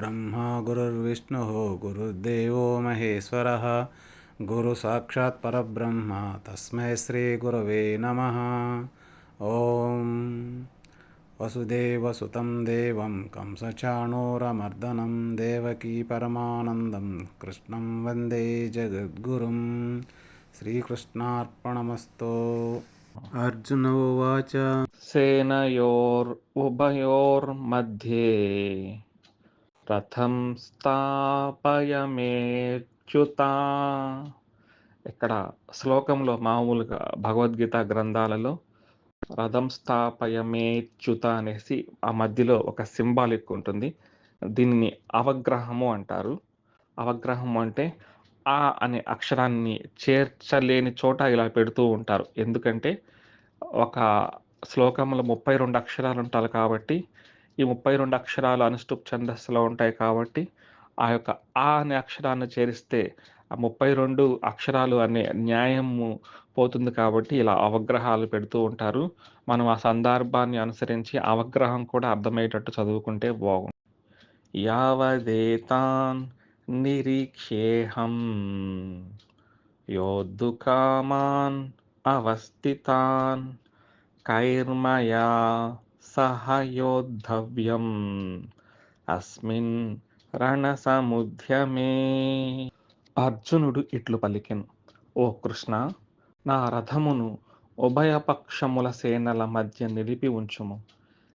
गुरुर्ब्रह्मा गुरुर्विष्णुः गुरुर्देवो महेश्वरः गुरुसाक्षात् परब्रह्म तस्मै श्रीगुरवे नमः ॐ वसुदेवसुतं देवं कंसचाणूरमर्दनं देवकी परमानन्दं कृष्णं वन्दे जगद्गुरुं श्रीकृष्णार्पणमस्तु अर्जुन उवाच सेनयोरुभयोर्मध्ये రథం స్థాపయమేచ్యుత. ఇక్కడ శ్లోకంలో మామూలుగా భగవద్గీత గ్రంథాలలో రథం స్థాపయమేచ్యుత అనేసి ఆ మధ్యలో ఒక సింబాలిక్ ఉంటుంది. దీనిని అవగ్రహము అంటారు. అవగ్రహం అంటే ఆ అనే అక్షరాన్ని చేర్చలేని చోట ఇలా పెడుతూ ఉంటారు. ఎందుకంటే ఒక శ్లోకంలో ముప్పై రెండు అక్షరాలు ఉంటారు కాబట్టి ఈ ముప్పై రెండు అక్షరాలు అనుష్టుప్ ఛందస్సులో ఉంటాయి కాబట్టి ఆ యొక్క ఆ అనే అక్షరాన్ని చేరిస్తే ఆ ముప్పై రెండు అక్షరాలు అనే న్యాయము పోతుంది కాబట్టి ఇలా అవగ్రహాలు పెడుతూ ఉంటారు. మనం ఆ సందర్భాన్ని అనుసరించి అవగ్రహం కూడా అర్థమయ్యేటట్టు చదువుకుంటే బాగుంది యావదేతాన్ నిరీక్షేహం యోద్ధుకామాన్ అవస్థితాన్ కైర్మయా సహయోద్ధవ్యం. అస్మిన్ రణసముద్యమే. అర్జునుడు ఇట్లు పలికెను. ఓ కృష్ణ నా రథమును ఉభయపక్షముల సేనల మధ్య నిలిపి ఉంచుము.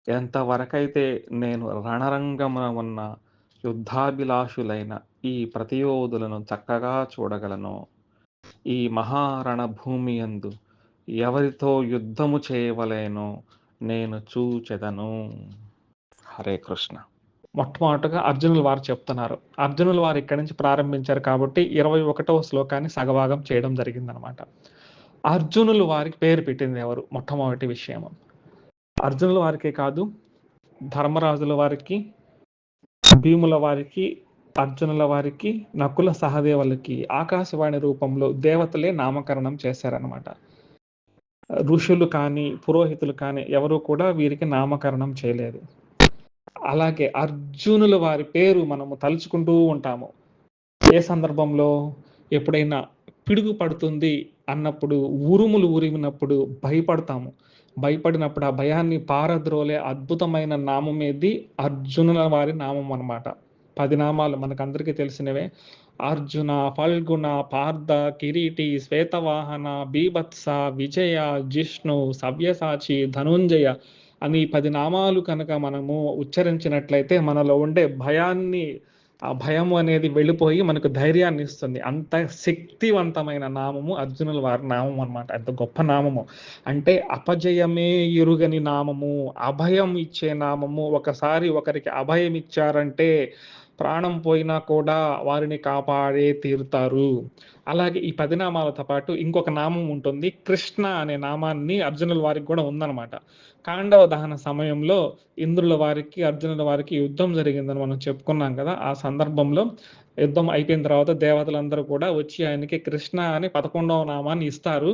ఎంతవరకైతే నేను రణరంగమున ఉన్న యుద్ధాభిలాషులైన ఈ ప్రతియోధులను చక్కగా చూడగలను ఈ మహారణ భూమి యందు ఎవరితో యుద్ధము చేయవలేనో నేను చూచెదను హరే కృష్ణ. మొట్టమొదటగా అర్జునుల వారు చెప్తున్నారు. అర్జునుల వారు ఇక్కడి నుంచి ప్రారంభించారు కాబట్టి ఇరవై ఒకటవ శ్లోకాన్ని సగభాగం చేయడం జరిగిందనమాట అర్జునులు వారికి పేరు పెట్టింది ఎవరు? మొట్టమొదటి విషయం అర్జునుల వారికే కాదు ధర్మరాజుల వారికి భీముల వారికి అర్జునుల వారికి నకుల సహదేవులకి ఆకాశవాణి రూపంలో దేవతలే నామకరణం చేశారనమాట ఋషులు కానీ పురోహితులు కానీ ఎవరు కూడా వీరికి నామకరణం చేయలేదు. అలాగే అర్జునుల వారి పేరు మనము తలుచుకుంటూ ఉంటాము. ఏ సందర్భంలో ఎప్పుడైనా పిడుగు పడుతుంది అన్నప్పుడు ఉరుములు ఉరిమినప్పుడు భయపడతాము. భయపడినప్పుడు ఆ భయాన్ని పారద్రోలే అద్భుతమైన నామం ఏది అర్జునుల వారి నామం అనమాట పది నామాలు మనకందరికీ తెలిసినవే. అర్జున ఫల్గుణ పార్థ కిరీటి శ్వేతవాహన బీభత్స విజయ జిష్ణు సవ్యసాచి ధనుంజయ అని పది నామాలు కనుక మనము ఉచ్చరించినట్లయితే మనలో ఉండే భయాన్ని ఆ భయం అనేది వెళ్ళిపోయి మనకు ధైర్యాన్ని ఇస్తుంది. అంత శక్తివంతమైన నామము అర్జునుల వారి నామం అనమాట అంత గొప్ప నామము. అంటే అపజయమే ఎరుగని నామము. అభయం ఇచ్చే నామము. ఒకసారి ఒకరికి అభయం ఇచ్చారంటే ప్రాణం పోయినా కూడా వారిని కాపాడే తీరుతారు. అలాగే ఈ పది నామాలతో పాటు ఇంకొక నామం ఉంటుంది కృష్ణ అనే నామాన్ని అర్జునుల వారికి కూడా ఉందన్నమాట. కాండవ దహన సమయంలో ఇంద్రుల వారికి అర్జునుల వారికి యుద్ధం జరిగిందని మనం చెప్పుకున్నాం కదా ఆ సందర్భంలో యుద్ధం అయిపోయిన తర్వాత దేవతలందరూ కూడా వచ్చి ఆయనకి కృష్ణ అని పదకొండవ నామాన్ని ఇస్తారు.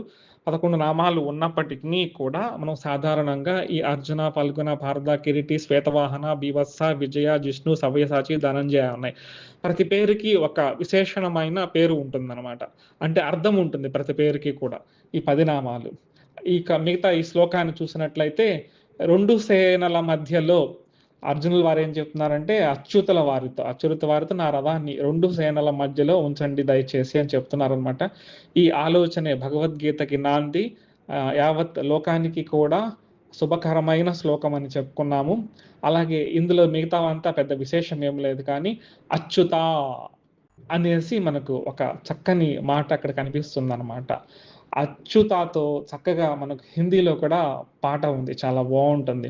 పదకొండు నామాలు ఉన్నప్పటికీ కూడా మనం సాధారణంగా ఈ అర్జున పల్గున భారత కిరీటి శ్వేతవాహన బీవత్స విజయ జిష్ణు సవ్యసాచి ధనంజయ ఉన్నాయి ప్రతి పేరుకి ఒక విశేషణమైన పేరు ఉంటుందన్నమాట. అంటే అర్థం ఉంటుంది ప్రతి పేరుకి కూడా ఈ పది నామాలు. ఇక మిగతా ఈ శ్లోకాన్ని చూసినట్లయితే రెండు సేనల మధ్యలో అర్జునుల వారు ఏం చెప్తున్నారంటే అచ్యుతుల వారితో అచ్యుత వారితో నా రథాన్ని రెండు సేనల మధ్యలో ఉంచండి దయచేసి అని చెప్తున్నారనమాట ఈ ఆలోచనే భగవద్గీతకి నాంది. యావత్ లోకానికి కూడా శుభకరమైన శ్లోకం అని చెప్పుకున్నాము. అలాగే ఇందులో మిగతావంతా పెద్ద విశేషం ఏం లేదు కానీ అచ్యుత అనేసి మనకు ఒక చక్కని మాట అక్కడ కనిపిస్తుంది అనమాట అచ్యుతాతో చక్కగా మనకు హిందీలో కూడా పాట ఉంది చాలా బాగుంటుంది.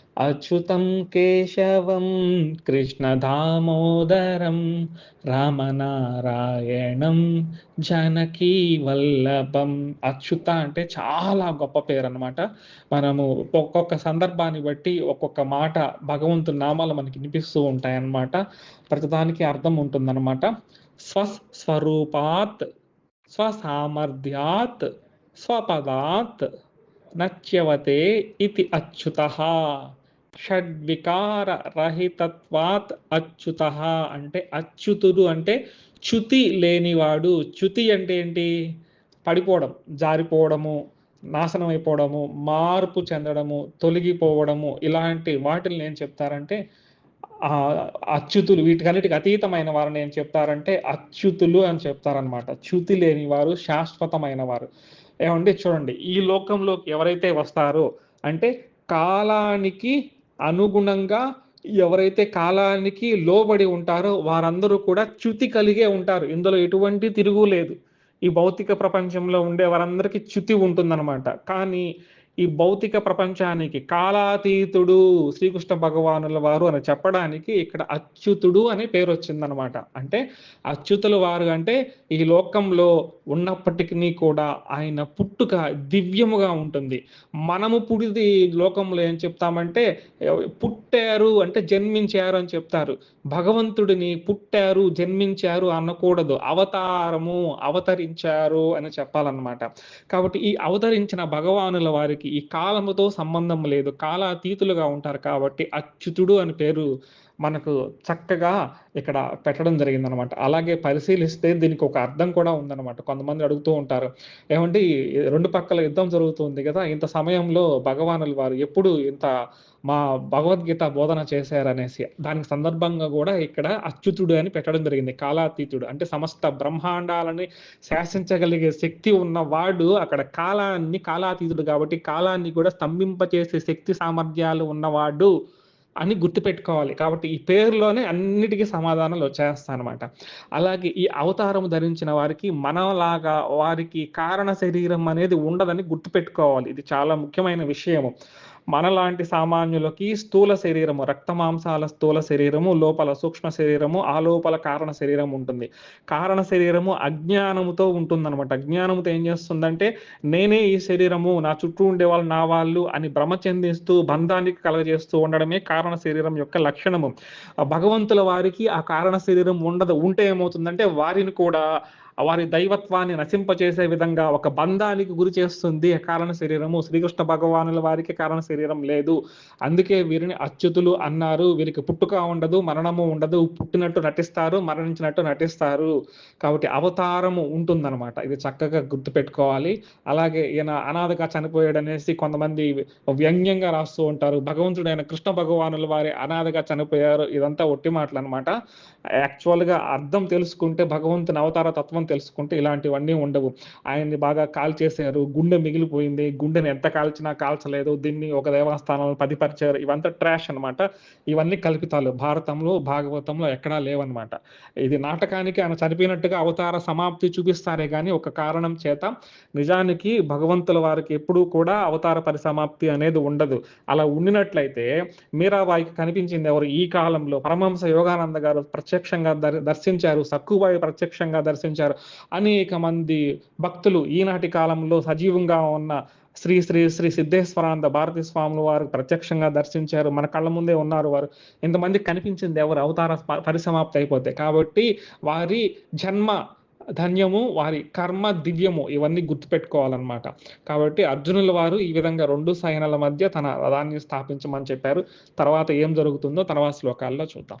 అచ్యుతం కేశవం కృష్ణ దామోదరం రామనారాయణం జానకీ వల్లభం. అచ్యుత అంటే చాలా గొప్ప పేరు అనమాట మనము ఒక్కొక్క సందర్భాన్ని బట్టి ఒక్కొక్క మాట భగవంతుని నామాలు మనకి వినిపిస్తూ ఉంటాయన్నమాట. ప్రతిదానికి అర్థం ఉంటుందన్నమాట. స్వస్వరూపాత్ స్వసామర్థ్యాత్ స్వపదాత్ నచ్యవతే ఇది అచ్యుత. షడ్వికార రహితత్వాత్ అచ్యుత. అంటే అచ్యుతుడు అంటే చ్యుతి లేనివాడు. చ్యుతి అంటే ఏంటి? పడిపోవడం జారిపోవడము నాశనం అయిపోవడము మార్పు చెందడము తొలగిపోవడము. ఇలాంటి వాటిని ఏం చెప్తారంటే అచ్యుతులు వీటికన్నిటికి అతీతమైన వారిని ఏం చెప్తారంటే అచ్యుతులు అని చెప్తారనమాట చ్యుతి లేని వారు శాశ్వతమైన వారు ఏమండి? చూడండి. ఈ లోకంలోకి ఎవరైతే వస్తారో అంటే కాలానికి అనుగుణంగా ఎవరైతే కాలానికి లోబడి ఉంటారో వారందరూ కూడా చ్యుతి కలిగే ఉంటారు. ఇందులో ఎటువంటి తిరుగు లేదు. ఈ భౌతిక ప్రపంచంలో ఉండే వారందరికీ చ్యుతి ఉంటుందన్నమాట. కానీ ఈ భౌతిక ప్రపంచానికి కాలాతీతుడు శ్రీకృష్ణ భగవానుల వారు అని చెప్పడానికి ఇక్కడ అచ్యుతుడు అనే పేరు వచ్చిందనమాట అంటే అచ్యుతుల వారు అంటే ఈ లోకంలో ఉన్నప్పటికీ కూడా ఆయన పుట్టుక దివ్యముగా ఉంటుంది. మనము పుడిది లోకంలో ఏం చెప్తామంటే పుట్టారు అంటే జన్మించారు అని చెప్తారు. భగవంతుడిని పుట్టారు జన్మించారు అనకూడదు. అవతారము అవతరించారు అని చెప్పాలన్నమాట. కాబట్టి ఈ అవతరించిన భగవానుల వారికి ఈ కాలముతో సంబంధం లేదు కాలాతీతులుగా ఉంటారు కాబట్టి అచ్యుతుడు అని పేరు మనకు చక్కగా ఇక్కడ పెట్టడం జరిగిందనమాట అలాగే పరిశీలిస్తే దీనికి ఒక అర్థం కూడా ఉందన్నమాట. కొంతమంది అడుగుతూ ఉంటారు ఏమంటే రెండు పక్కల యుద్ధం జరుగుతుంది కదా ఇంత సమయంలో భగవానుల వారు ఎప్పుడు ఇంత మా భగవద్గీత బోధన చేశారనేసి. దానికి సందర్భంగా కూడా ఇక్కడ అచ్యుతుడు అని పెట్టడం జరిగింది కాలాతీతుడు. అంటే సమస్త బ్రహ్మాండాలని శాసించగలిగే శక్తి ఉన్నవాడు అక్కడ కాలాన్ని కాలాతీతుడు కాబట్టి కాలాన్ని కూడా స్తంభింపచేసే శక్తి సామర్థ్యాలు ఉన్నవాడు. అని గుర్తుపెట్టుకోవాలి. కాబట్టి ఈ పేరులోనే అన్నిటికీ సమాధానాలు వచ్చేస్తాయన్నమాట. అలాగే ఈ అవతారం ధరించిన వారికి మనలాగా వారికి కారణ శరీరం అనేది ఉండదని గుర్తుపెట్టుకోవాలి. ఇది చాలా ముఖ్యమైన విషయము. మనలాంటి సామాన్యులకి స్థూల శరీరము రక్త మాంసాల స్థూల శరీరము లోపల సూక్ష్మ శరీరము ఆ లోపల కారణ శరీరం ఉంటుంది. కారణ శరీరము అజ్ఞానముతో ఉంటుందన్నమాట. అజ్ఞానముతో ఏం చేస్తుందంటే నేనే ఈ శరీరము నా చుట్టూ ఉండే వాళ్ళు నా వాళ్ళు అని భ్రమ చెందిస్తూ బంధానికి కలగజేస్తూ ఉండడమే కారణ శరీరం యొక్క లక్షణము. భగవంతుల వారికి ఆ కారణ శరీరం ఉండదు. ఉంటే ఏమవుతుందంటే వారిని కూడా వారి దైవత్వాన్ని నశింపచేసే విధంగా ఒక బంధానికి గురి చేస్తుంది కారణ శరీరము. శ్రీకృష్ణ భగవానుల వారికి కారణ శరీరం లేదు. అందుకే వీరిని అచ్యుతులు అన్నారు. వీరికి పుట్టుక ఉండదు మరణము ఉండదు. పుట్టినట్టు నటిస్తారు మరణించినట్టు నటిస్తారు. కాబట్టి అవతారము ఉంటుందన్నమాట. ఇది చక్కగా గుర్తుపెట్టుకోవాలి. అలాగే ఈయన అనాథగా చనిపోయాడు అనేసి కొంతమంది వ్యంగ్యంగా రాస్తూ ఉంటారు. భగవంతుడైన కృష్ణ భగవానుల వారి అనాథగా చనిపోయారు. ఇదంతా ఒట్టి మాటలు అనమాట యాక్చువల్గా అర్థం తెలుసుకుంటే భగవంతుని అవతార తత్వం తెలుసుకుంటే ఇలాంటివన్నీ ఉండవు. ఆయన్ని బాగా కాల్చేశారు గుండె మిగిలిపోయింది. గుండెని ఎంత కాల్చినా కాల్చలేదు. దీన్ని ఒక దేవస్థానంలో పదిపరిచారు. ఇవంతా ట్రాష్ అనమాట ఇవన్నీ కల్పితాలు. భారతంలో భాగవతంలో ఎక్కడా లేవన్నమాట. ఇది నాటకానికి ఆయన చనిపోయినట్టుగా అవతార సమాప్తి చూపిస్తారే కానీ ఒక కారణం చేత నిజానికి భగవంతుల వారికి ఎప్పుడూ కూడా అవతార పరిసమాప్తి అనేది ఉండదు. అలా ఉండినట్లయితే మీరాబాయికి కనిపించింది ఎవరు? ఈ కాలంలో పరమహంస యోగానంద గారు ప్రత్యక్షంగా దర్శించారు. సక్కుబాయి ప్రత్యక్షంగా దర్శించారు. అనేక మంది భక్తులు ఈనాటి కాలంలో సజీవంగా ఉన్న శ్రీ శ్రీ శ్రీ సిద్ధేశ్వరానంద భారతీ స్వాములు వారు ప్రత్యక్షంగా దర్శించారు. మన కళ్ళ ముందే ఉన్నారు వారు. ఇంతమంది కనిపించింది ఎవరు? అవతార పరిసమాప్తి అయిపోతే. కాబట్టి వారి జన్మ ధన్యము వారి కర్మ దివ్యము ఇవన్నీ గుర్తుపెట్టుకోవాలన్నమాట. కాబట్టి అర్జునుల వారు ఈ విధంగా రెండు సైనల మధ్య తన రథాన్ని స్థాపించమని చెప్పారు. తర్వాత ఏం జరుగుతుందో తర్వాత శ్లోకాల్లో చూద్దాం.